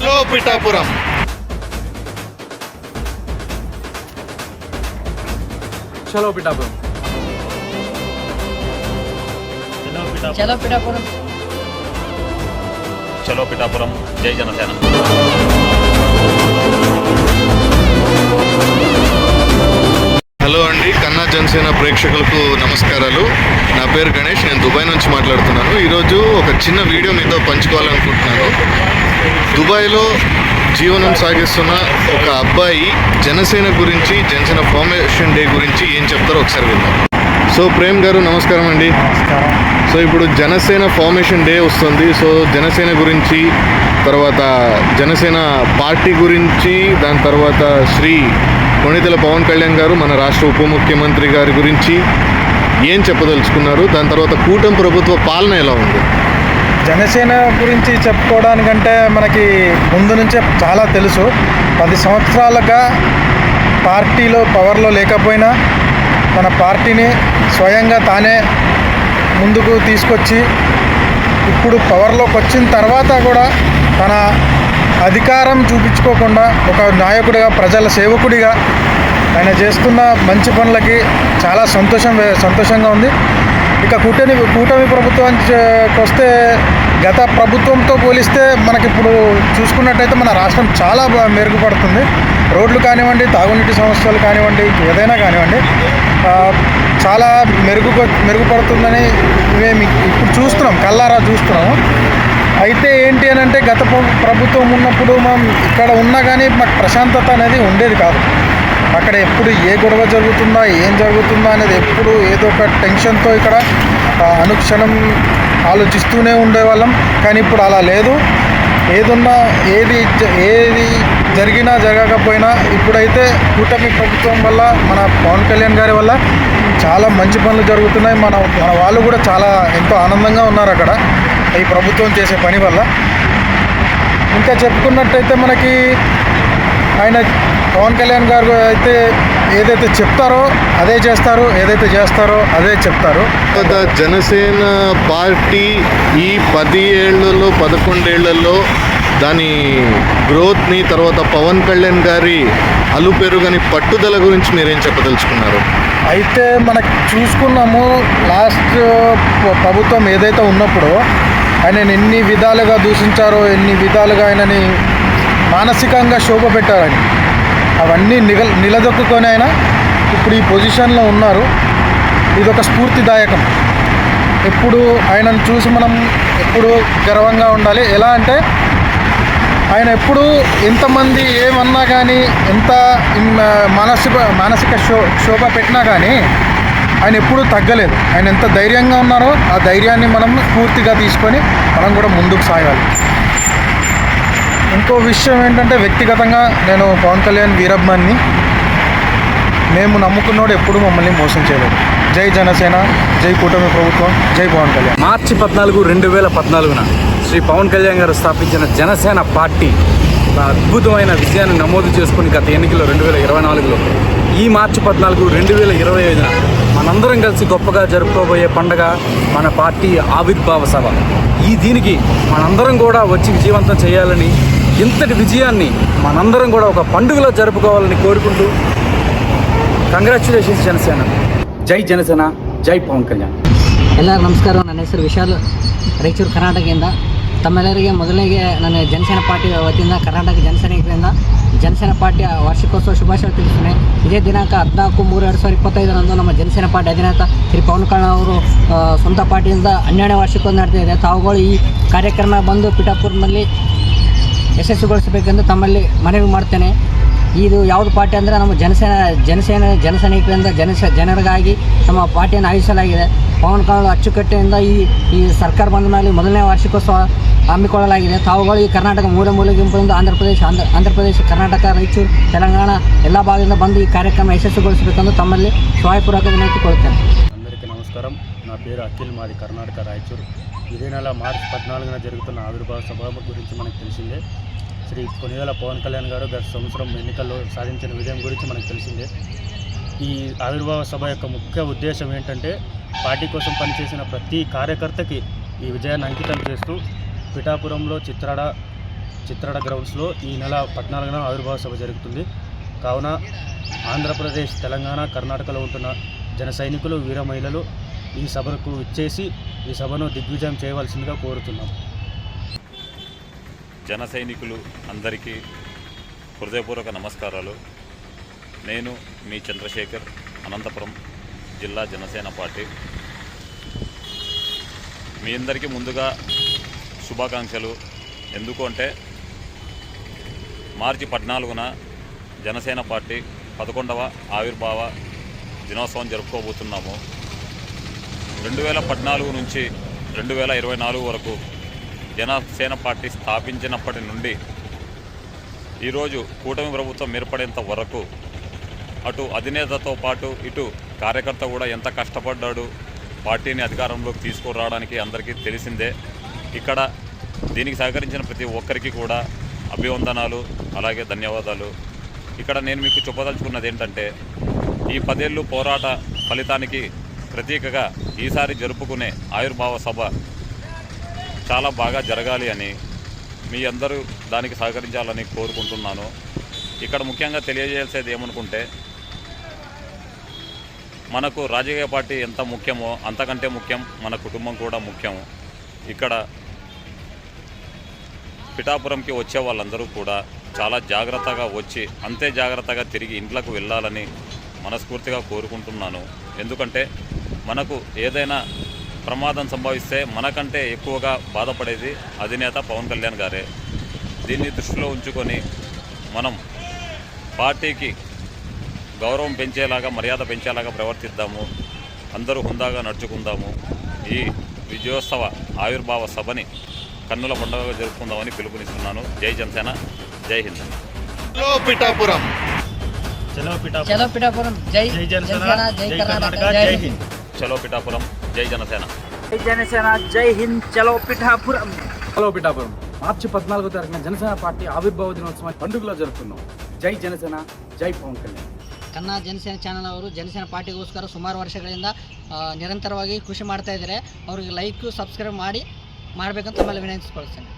లో పిఠాపురం. చలో పిఠాపురం. చలో పిఠాపురం. చలో పిఠాపురం. జై జనసేన. హలో అండి కన్నా జనసేన ప్రేక్షకులకు నమస్కారాలు. నా పేరు గణేష్ నేను దుబాయ్ నుంచి మాట్లాడుతున్నాను. ఈరోజు ఒక చిన్న వీడియో మీతో పంచుకోవాలనుకుంటున్నాను. దుబాయ్లో జీవనం సాగిస్తున్న ఒక అబ్బాయి జనసేన గురించి జనసేన ఫార్మేషన్ డే గురించి ఏం చెప్తారో ఒకసారి విందాం. సో ప్రేమ్ గారు నమస్కారం అండి. సో ఇప్పుడు జనసేన ఫార్మేషన్ డే వస్తుంది. సో జనసేన గురించి తర్వాత జనసేన పార్టీ గురించి దాని తర్వాత శ్రీ కొణిదెల పవన్ కళ్యాణ్ గారు మన రాష్ట్ర ఉప ముఖ్యమంత్రి గారి గురించి ఏం చెప్పదలుచుకున్నారు? దాని తర్వాత కూటమి ప్రభుత్వ పాలన ఎలా ఉంది? జనసేన గురించి చెప్పుకోవడానికంటే మనకి ముందు నుంచే చాలా తెలుసు. పది సంవత్సరాలుగా పార్టీలో పవర్లో లేకపోయినా తన పార్టీని స్వయంగా తానే ముందుకు తీసుకొచ్చి ఇప్పుడు పవర్లోకి వచ్చిన తర్వాత కూడా తన అధికారం చూపించుకోకుండా ఒక నాయకుడిగా ప్రజల సేవకుడిగా ఆయన చేస్తున్న మంచి పనులకి చాలా సంతోషం సంతోషంగా ఉంది. ఇక కూటమి కూటమి ప్రభుత్వానికి వస్తే గత ప్రభుత్వంతో పోలిస్తే మనకి ఇప్పుడు చూసుకున్నట్టయితే మన రాష్ట్రం చాలా మెరుగుపడుతుంది. రోడ్లు కానివ్వండి తాగునీటి సమస్యలు కానివ్వండి ఏదైనా కానివ్వండి చాలా మెరుగు మెరుగుపడుతుందని మేము ఇప్పుడు చూస్తున్నాం కల్లారా చూస్తున్నాము. అయితే ఏంటి అని అంటే గత ప్రభుత్వం ఉన్నప్పుడు మనం ఇక్కడ ఉన్నా కానీ మాకు ప్రశాంతత అనేది ఉండేది కాదు. అక్కడ ఎప్పుడు ఏ గొడవ జరుగుతుందా ఏం జరుగుతుందా అనేది ఎప్పుడు ఏదో ఒక టెన్షన్తో ఇక్కడ అనుక్షణం ఆలోచిస్తూనే ఉండేవాళ్ళం కానీ ఇప్పుడు అలా లేదు. ఏదున్నా ఏది జ- ఏది జరిగినా జరగకపోయినా ఇప్పుడైతే కూటమి ప్రభుత్వం వల్ల మన పవన్ కళ్యాణ్ గారి వల్ల చాలా మంచి పనులు జరుగుతున్నాయి. మన మన వాళ్ళు కూడా చాలా ఎంతో ఆనందంగా ఉన్నారు అక్కడ ఈ ప్రభుత్వం చేసే పని వల్ల. ఇంకా చెప్పుకున్నట్టయితే మనకి ఆయన పవన్ కళ్యాణ్ గారు అయితే ఏదైతే చెప్తారో అదే చేస్తారు ఏదైతే చేస్తారో అదే చెప్తారు. జనసేన పార్టీ ఈ పది ఏళ్ళలో పదకొండేళ్ళలో దాని గ్రోత్ని తర్వాత పవన్ కళ్యాణ్ గారి అలుపెరుగని పట్టుదల గురించి మీరేం చెప్పదలుచుకున్నారు? అయితే మనకు చూసుకున్నాము లాస్ట్ ప్ర- ప్రభుత్వం ఏదైతే ఉన్నప్పుడు ఆయన ఎన్ని విధాలుగా దూషించారో ఎన్ని విధాలుగా ఆయనని మానసికంగా శోభ పెట్టారని. అవన్నీ నిగ నిలదొక్కుకొని ఆయన ఇప్పుడు ఈ పొజిషన్లో ఉన్నారు. ఇది ఒక స్ఫూర్తిదాయకం. ఎప్పుడు ఆయనను చూసి మనం ఎప్పుడు గర్వంగా ఉండాలి. ఎలా అంటే ఆయన ఎప్పుడు ఎంతమంది ఏమన్నా కానీ ఎంత మానసిక మానసిక శో శోభ పెట్టినా కానీ ఆయన ఎప్పుడూ తగ్గలేదు. ఆయన ఎంత ధైర్యంగా ఉన్నారో ఆ ధైర్యాన్ని మనం పూర్తిగా తీసుకొని మనం కూడా ముందుకు సాగాలి. ఇంకో విషయం ఏంటంటే వ్యక్తిగతంగా నేను పవన్ కళ్యాణ్ వీరబ్బాన్ని మేము నమ్ముకున్నోడు ఎప్పుడు మమ్మల్ని మోసం చేయలేదు. జై జనసేన జై కూటమి ప్రభుత్వం జై పవన్ కళ్యాణ్. మార్చి పద్నాలుగు రెండు వేల పద్నాలుగున శ్రీ పవన్ కళ్యాణ్ గారు స్థాపించిన జనసేన పార్టీ ఒక అద్భుతమైన విజయాన్ని నమోదు చేసుకుని గత ఎన్నికల్లో రెండు వేల ఇరవై నాలుగులో ఈ మార్చి పద్నాలుగు రెండు వేల ఇరవై ఐదున మనందరం కలిసి గొప్పగా జరుపుకోబోయే పండగ మన పార్టీ ఆవిర్భావ సభ. ఈ దీనికి మనందరం కూడా వచ్చి విజయవంతం చేయాలని ఇంతటి విజయాన్ని మనందరం కూడా ఒక పండుగలో జరుపుకోవాలని కోరుకుంటూ ಕಂಗ್ರ್ಯಾಚುಲೇಷನ್ಸ್ ಜನಸೇನ ಜೈ ಜನಸೇನ ಜೈ ಪವನ್ ಕಲ್ಯಾಣ್ ಎಲ್ಲರಿಗೂ ನಮಸ್ಕಾರ ನನ್ನ ಹೆಸರು ವಿಶಾಲ್ ರಾಯಚೂರು ಕರ್ನಾಟಕದಿಂದ ತಮ್ಮೆಲ್ಲರಿಗೆ ಮೊದಲಿಗೆ ನನ್ನ ಜನಸೇನ ಪಾರ್ಟಿ ವತಿಯಿಂದ ಕರ್ನಾಟಕ ಜನಸೇನೆಯಿಂದ ಜನಸೇನ ಪಾರ್ಟಿಯ ವಾರ್ಷಿಕೋತ್ಸವ ಶುಭಾಶಯ ತಿಳಿಸ್ತೇನೆ ಇದೇ ದಿನಾಂಕ ಹದಿನಾಲ್ಕು ಮೂರು ಎರಡು ಸಾವಿರದ ಇಪ್ಪತ್ತೈದರಂದು ನಮ್ಮ ಜನಸೇನ ಪಾರ್ಟಿ ಅಧಿನೇತ ಶ್ರೀ ಪವನ್ ಕಲ್ಯಾಣ್ ಅವರು ಆ, ಸ್ವಂತ ಪಾರ್ಟಿಯಿಂದ ಹನ್ನೆರಡನೇ ವಾರ್ಷಿಕೋತ್ಸವ ನಡೆದಿದೆ ತಾವುಗಳು ಈ ಕಾರ್ಯಕ್ರಮ ಬಂದು ಪಿಠಾಪುರದಲ್ಲಿ ಯಶಸ್ವಿಗೊಳಿಸಬೇಕೆಂದು ತಮ್ಮಲ್ಲಿ ಮನವಿ ಮಾಡ್ತೇನೆ ಇದು ಯಾವುದು ಪಾರ್ಟಿ ಅಂದರೆ ನಮ್ಮ ಜನಸೇನ ಜನಸೇನ ಜನಸೈನಿಕರಿಂದ ಜನಸ ಜನರಿಗಾಗಿ ನಮ್ಮ ಪಾರ್ಟಿಯನ್ನು ಆಯೋಜಿಸಲಾಗಿದೆ ಪವನ್ ಕಲ್ಯಾಣ್ ಅಚ್ಚುಕಟ್ಟಿನಿಂದ ಈ ಈ ಸರ್ಕಾರ ಬಂದ ಮೇಲೆ ಮೊದಲನೇ ವಾರ್ಷಿಕೋತ್ಸವ ಹಮ್ಮಿಕೊಳ್ಳಲಾಗಿದೆ ತಾವುಗಳು ಈ ಕರ್ನಾಟಕ ಮೂಲೆ ಮೂಲೆ ಗುಂಪಿನಿಂದ ಆಂಧ್ರ ಪ್ರದೇಶ ಆಂಧ್ರ ಆಂಧ್ರ ಪ್ರದೇಶ ಕರ್ನಾಟಕ ರಾಯಚೂರು ತೆಲಂಗಾಣ ಎಲ್ಲ ಭಾಗದಿಂದ ಬಂದು ಈ ಕಾರ್ಯಕ್ರಮ ಯಶಸ್ವಿಗೊಳಿಸಬೇಕೆಂದು ತಮ್ಮಲ್ಲಿ ಸಹಾಯಪೂರ್ವಕ ವಿನಂತಿಕೊಳ್ಳುತ್ತೇನೆ అందరికీ నమస్కారం నా పేరు అఖిల్ మాది కర్ణాటక రాయచూర్ ఇదే నెల మార్చి పద్నాలుగున జరుగుతున్న ఆవిర్భావ సభ గురించి మనకు తెలిసిందే శ్రీ కొనిదల పవన్ కళ్యాణ్ గారు గత సంవత్సరం ఎన్నికల్లో సాధించిన విజయం గురించి మనకు తెలిసిందే. ఈ ఆవిర్భావ సభ యొక్క ముఖ్య ఉద్దేశం ఏంటంటే పార్టీ కోసం పనిచేసిన ప్రతి కార్యకర్తకి ఈ విజయాన్ని అంకితం చేస్తూ పిఠాపురంలో చిత్రాడ చిత్రాడ గ్రౌండ్స్లో ఈ నెల పద్నాలుగున ఆవిర్భావ సభ జరుగుతుంది. కావున ఆంధ్రప్రదేశ్ తెలంగాణ కర్ణాటకలో ఉంటున్న జన సైనికులు వీర మహిళలు ఈ సభకు ఇచ్చేసి ఈ సభను దిగ్విజయం చేయవలసిందిగా కోరుతున్నాం. జన సైనికులు అందరికీ హృదయపూర్వక నమస్కారాలు. నేను మీ చంద్రశేఖర్ అనంతపురం జిల్లా జనసేన పార్టీ. మీ అందరికీ ముందుగా శుభాకాంక్షలు. ఎందుకు అంటే మార్చి పద్నాలుగున జనసేన పార్టీ పదకొండవ ఆవిర్భావ దినోత్సవం జరుపుకోబోతున్నాము. రెండు వేల పద్నాలుగు నుంచి రెండు వేల ఇరవై నాలుగు వరకు జనసేన పార్టీ స్థాపించినప్పటి నుండి ఈరోజు కూటమి ప్రభుత్వం ఏర్పడేంత వరకు అటు అధినేతతో పాటు ఇటు కార్యకర్త కూడా ఎంత కష్టపడ్డాడు పార్టీని అధికారంలోకి తీసుకురావడానికి అందరికీ తెలిసిందే. ఇక్కడ దీనికి సహకరించిన ప్రతి ఒక్కరికి కూడా అభివందనాలు అలాగే ధన్యవాదాలు. ఇక్కడ నేను మీకు చెప్పదలుచుకున్నది ఏంటంటే ఈ పదేళ్ళు పోరాట ఫలితానికి ప్రతీకగా ఈసారి జరుపుకునే ఆవిర్భావ సభ చాలా బాగా జరగాలి అని మీ అందరూ దానికి సహకరించాలని కోరుకుంటున్నాను. ఇక్కడ ముఖ్యంగా తెలియజేసేది ఏమనుకుంటే మనకు రాజకీయ పార్టీ ఎంత ముఖ్యమో అంతకంటే ముఖ్యం మన కుటుంబం కూడా ముఖ్యం. ఇక్కడ పిఠాపురంకి వచ్చే వాళ్ళందరూ కూడా చాలా జాగ్రత్తగా వచ్చి అంతే జాగ్రత్తగా తిరిగి ఇంట్లోకి వెళ్ళాలని మనస్ఫూర్తిగా కోరుకుంటున్నాను. ఎందుకంటే మనకు ఏదైనా ప్రమాదం సంభవిస్తే మనకంటే ఎక్కువగా బాధపడేది అధినేత పవన్ కళ్యాణ్ గారే. దీన్ని దృష్టిలో ఉంచుకొని మనం పార్టీకి గౌరవం పెంచేలాగా మర్యాద పెంచేలాగా ప్రవర్తిద్దాము అందరూ హుందాగా నడుచుకుందాము ఈ విజయోత్సవ ఆవిర్భావ సభని కన్నుల పండుగగా జరుపుకుందామని పిలుపునిస్తున్నాను. జై జనసేన జై హింద్. పిఠాపురం. చలో పిఠాపురం. జై జై జనసేన జై కర్ణాటక జై హింద్. చలో పిఠాపురం. జై జనసేన జై జనసేన జై హింద్ చలో పిఠాపురం హలో పిఠాపురం మార్చి పద్నాలుగో తారీఖున జనసేన పార్టీ ఆవిర్భావ దినోత్సవం పండుగలో జరుపుకున్నాం ಜೈ ಜನಸೇನ ಜೈ ಪವನ್ ಕಲ್ಯಾಣ್ ಕನ್ನಡ ಜನಸೇನೆ ಚಾನಲ್ ಅವರು ಜನಸೇನ ಪಾರ್ಟಿಗೋಸ್ಕರ ಸುಮಾರು ವರ್ಷಗಳಿಂದ ಆ, ನಿರಂತರವಾಗಿ ಕೃಷಿ ಮಾಡ್ತಾ ಇದ್ದಾರೆ ಅವ್ರಿಗೆ ಲೈಕ್ ಸಬ್ಸ್ಕ್ರೈಬ್ ಮಾಡಿ ಮಾಡಬೇಕಂತ ಆಮೇಲೆ ವಿನಂತಿಸ್ಕೊಳ್ತೇನೆ